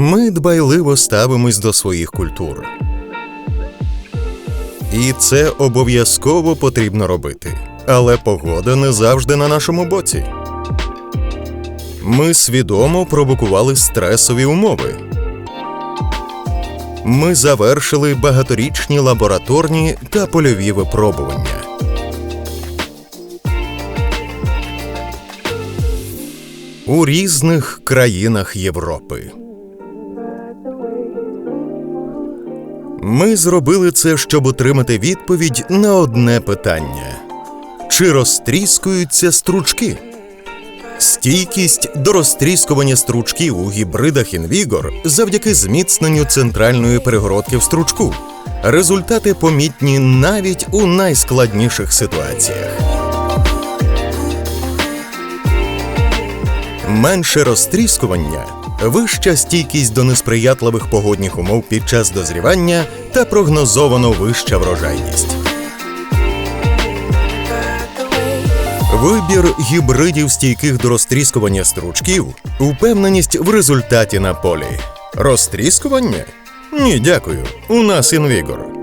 Ми дбайливо ставимось до своїх культур. І це обов'язково потрібно робити. Але погода не завжди на нашому боці. Ми свідомо провокували стресові умови. Ми завершили багаторічні лабораторні та польові випробування. У різних країнах Європи. Ми зробили це, щоб отримати відповідь на одне питання: чи розтріскуються стручки? Стійкість до розтріскування стручків у гібридах Інвігор завдяки зміцненню центральної перегородки в стручку. Результати помітні навіть у найскладніших ситуаціях. Менше розтріскування, вища стійкість до несприятливих погодних умов під час дозрівання та прогнозовано вища врожайність. Вибір гібридів стійких до розтріскування стручків, упевненість в результаті на полі. Розтріскування? Ні, дякую. У нас інвігор.